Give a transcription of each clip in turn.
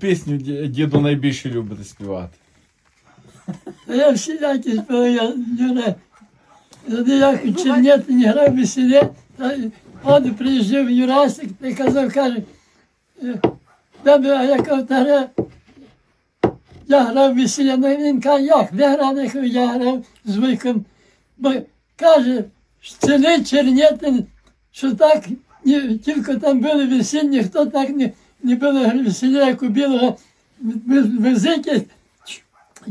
Пісню діду найбільше любите співати. Я всілякі співаю, я. Тоді як у Чернеті не грав й он приїжджав Юрасик і казав, каже, «Е, я гра, я грав весілля, ну він каже, як, де грав, я грав з Вуйком. Бо каже, селі Чернетин, що так, тільки там були весілля, ніхто так не, не було весілля, як у білого визики,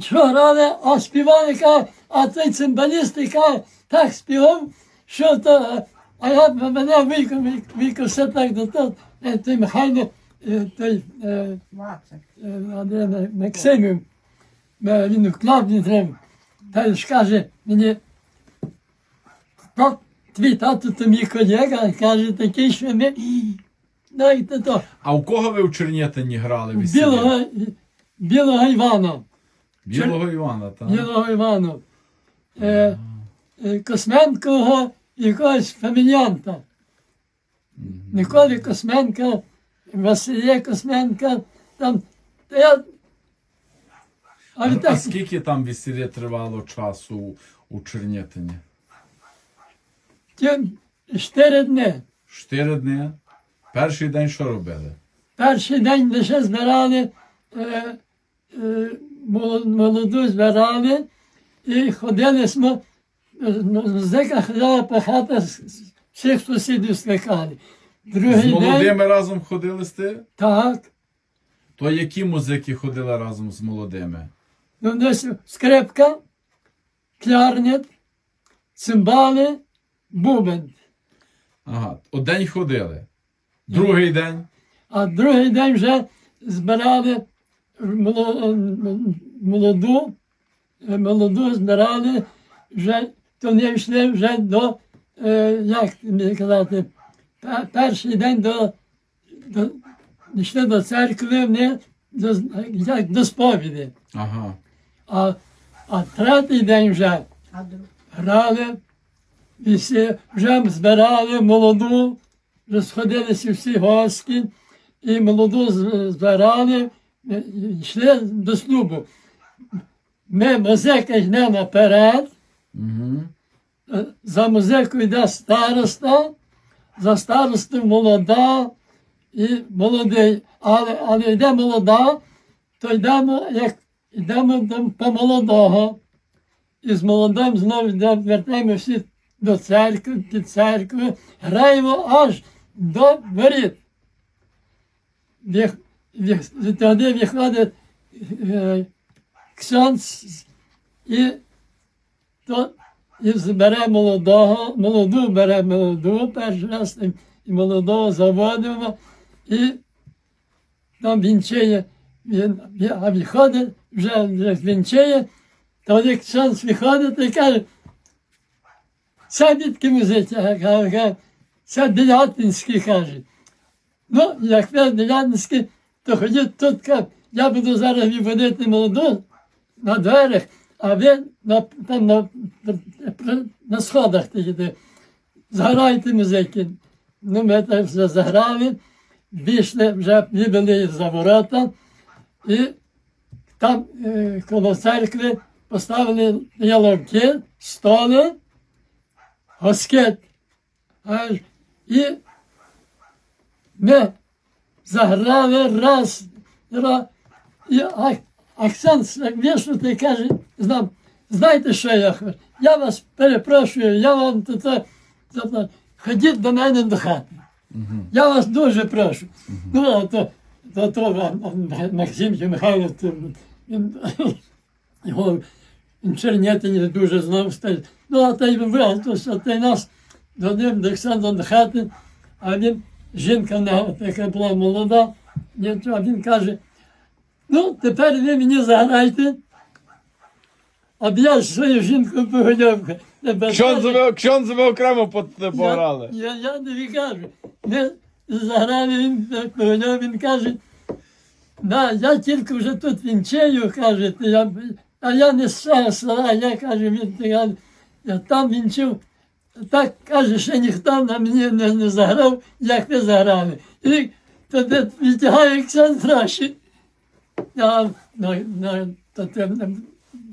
що грали, а співали, каже, а той цимбаліст, каже, так співав, що то, а я мене вийко, вийко все так до того, е, той Михайло, е, той е, Андрій Максимів, він вклав не треба. Та ж каже мені, «Та, твій тато то мій колега, каже, такий, що ми, дайте то, А у кого ви в Чернятині грали весілля? білого, білого Івана. Білого Івана, так? Білого Івана. Е, е, Косменкового якогось фаміліанта. Миколи Косменка, Василя Косменка, там. Та я... А А, відтак, скільки там весілля тривало часу у Чернятині? ті чотири дні. Чотири дні. Перший день що робили? Перший день лише збирали, е, е, молоду збирали і ходили smo, музика ходила по хатах, з- всіх сусідів скликали. З Другий день, молодими разом ходили сти? так, То які музики ходили разом з молодими? ну, десь скрипка, клярнет, цимбали, бубен. Ага, один ходили. Другий день. А другий день вже збирали молоду, молоду збирали, вже, то не йшли вже до, е, як казати, перший день до, до йшли до церкви, вони до, як до сповіді. Ага. А, а третій день вже грали, і всі вже збирали молоду, вже сходилися всі гості, і молоду збирали, йшли до шлюбу. Ми музика йде наперед, Угу. е, за музику йде староста, за старостою молода і молодий. Але, але йде молода, то йдемо, як йдемо по молодого. І з молодим знову вертаємо всі до церкви, під церкви, граємо аж до воріт. Тоді виходить е, ксьонц і то і бере молодого, молоду бере молоду перший раз, і- молодого заводимо, і там вінчає, він, а виходить, вже, вінчає, тоді шанс виходить і каже, це дітки музиці, каже, це Делятинський каже. Ну, як ви Делятинський, то ходіть тут, каже, я буду зараз виводити молоду на дверях, а ви на, там на, на, на сходах тоді зграйте музики. Ну, ми так все заграли, вийшли, вже вибили за ворота, і там е, коло церкви поставили яловки, столи, госкет. І ми заграли раз, раз і Оксан вішнутий каже, знам, знаєте, що я хочу? Я вас перепрошую, я вам е, тут, ходіть до мене до хати. Я вас дуже прошу. Ну, а то, то, то а, а, Максим чи Михайло, він, його Чернятині дуже знав. Ну, а той ви, то, що той нас до ним до Олександра до хати, а він, жінка така була молода, а він каже, ну, тепер ви мені заграйте. А я з своєю жінкою погуляв. Кшонзове окремо Я, я, я тобі кажу. Ми заграли, він погуляв, він каже, да, я тільки вже тут вінчаю, каже, я, а я не з цього села, я кажу, він я, я там вінчив. Так каже, що ніхто на мені не, не заграв, як ви заграли. І тоді відтягає Олександр Раші. на, на, на,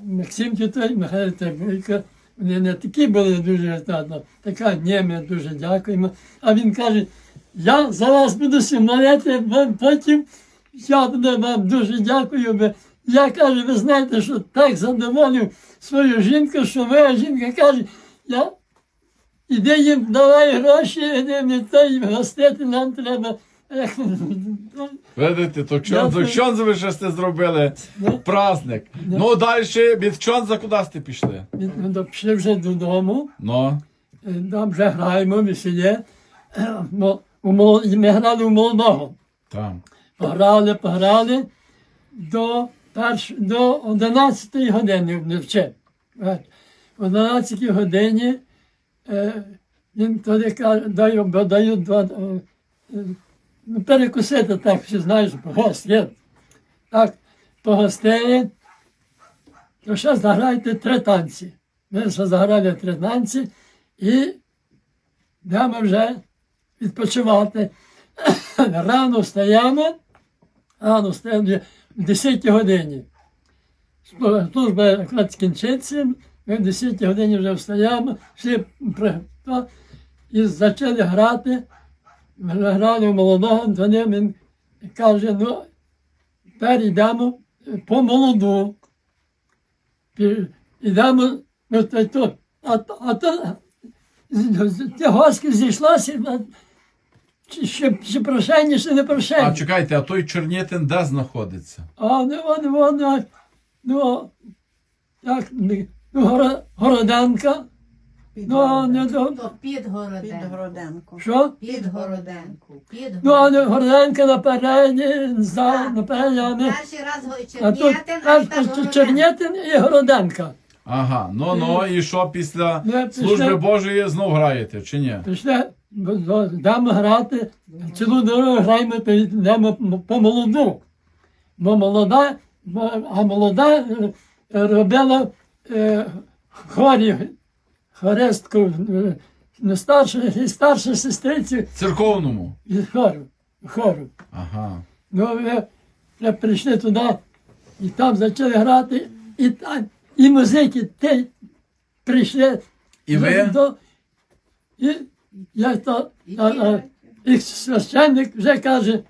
Максим Тітой, Михайло Табуйко, вони не такі були дуже, та, та, така, ми дуже дякуємо. А він каже, я за вас буду вам потім я вам дуже дякую. Я кажу, ви знаєте, що так задоволив свою жінку, що моя жінка каже, я іди їм давай гроші, іди мені той гостити нам треба. Ну, Видите, то чон, Дякую. то ви ще сте зробили Ну. праздник. Ну. Ну далі від чонза куди сте пішли? Ми ми пішли вже додому, Ну, е, там вже граємо веселі. Е, Ми грали у молодого. там. Пограли, пограли до, перш, до 11 години вночі. О 11 годині він тоді каже, даю, дають два, е, е, ну, перекусити так, що знаєш, гость є. Так, погостили, то ще заграйте три танці. Ми ще заграли три танці і йдемо вже відпочивати. Рано встаємо, рано встаємо в 10 годині. Служба- якраз скінчиться, ми в 10 годині вже встаємо, всі і почали грати. Ми грали в молодого, то він каже, ну, тепер йдемо по молоду. Йдемо, ну, то, то, а, то- а то госки зійшлося, а чи, чи, чи чи не прощення. А чекайте, а той Чернітин де знаходиться? А ну вони, ну, як, ну, Горо- Городенка, ну, не до, То під Городенку. Підгороденко. що? Під Городенку. Під Ну, а не. Городенка напереді, за, напереді, а не, Перший раз го- а тут Чернятин, а аж, Городенко. Чернятин і Городенка. Ага, ну ну і що після Ну, після- служби Божої знов граєте, чи ні? Пішли, бо- бо йдемо грати, цілу дорогу граємо, то йдемо по молоду. Бо молода, бо- а молода е, робила е, хорі, е, не старшу, і старшу сестрицю Церковному. хору. хору. Ага. Ну, ми, ми прийшли туди, і там почали грати, і, там, і музики те прийшли. І ви? До, і я то, а, а, і священник вже каже,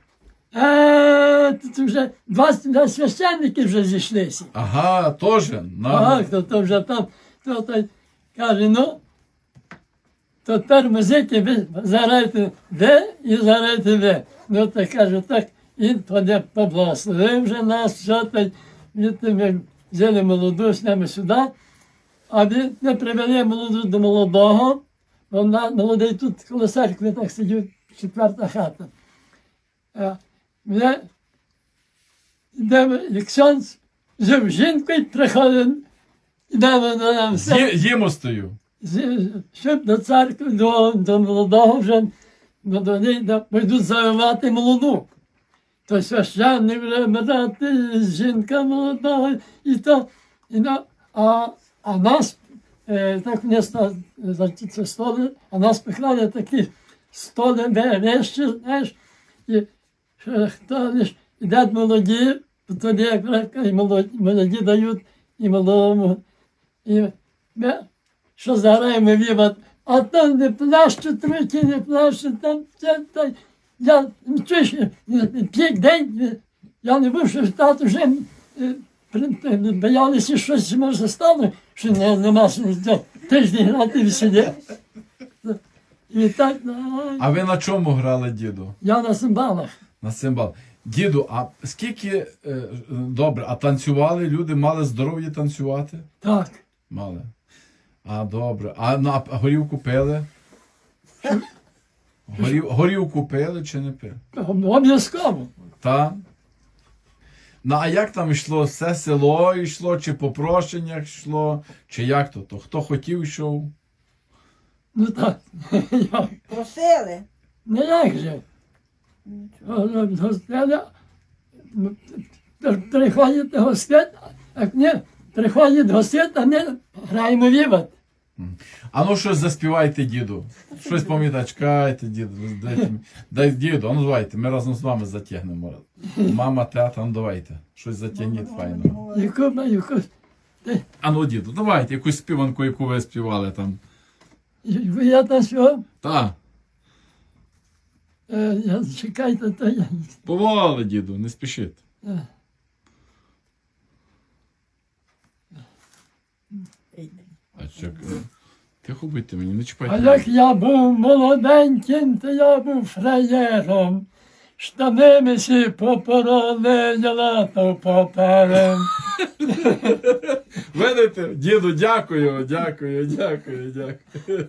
е, тут вже два, два священники вже зійшлися. Ага, теж. На... Так, то, то вже там, то, то каже, ну, то тепер музики ви зарайте ви і зарайте ви. Ну, то каже, так, і тоді поблагословив вже нас, що то, і то ми взяли молоду з нами сюди, а ми не привели молоду до молодого, бо вона молодий тут коло церкви так сидів, четверта хата. Ми йдемо, ксьонц, з жінкою приходить, йдемо на нам все. Їмостою. Щоб до церкви, до, до молодого вже, бо до неї да, пойдуть завивати молоду. То священник вже брати, жінка молода, і то, і на, а, а нас, е, так за ці- це столи, а нас поклали такі столи вещі, знаєш, і що хто йдуть молоді, то тоді якраз і молоді, дають і молодому. І ми, що заграємо віват, а там не плащу трохи, не плащу, там це, та, я, ну, чуєш, п'ять день, я не був, що тато вже е, боялися, що щось може стало, що не, нема тиждень грати в селі. І так, ну, А ви на чому грали, діду? я на цимбалах. На цимбал. Діду, а скільки е, добре, а танцювали люди, мали здоров'я танцювати? Так. Мали. А, добре. А, ну, а горівку пили? Горів, горівку пили чи не пили? Обов'язково. Та? Ну, а як там йшло? Все село йшло, чи по прошеннях йшло, чи як то? то? Хто хотів, йшов? Ну так. Просили. Ну як же? Гостеля, приходять гостять, а ні, приходять гостять, а ми граємо віват. А ну щось заспівайте, діду. Щось пам'ятайте, чекайте, діду. Дайте, дай діду, ну давайте, ми разом з вами затягнемо. Мама, тата, ну давайте. Щось затягніть файно. А ну, діду, давайте, якусь співанку, яку ви співали там. я та що? Та, Е, чекайте, то я. поволі, діду, не спішіть. Е, А що? Тихо будьте мені, не А як я був молоденьким, то я був фраєром. Штани ми сі попороли, я латав паперем. Видите, діду, дякую, дякую, дякую, дякую.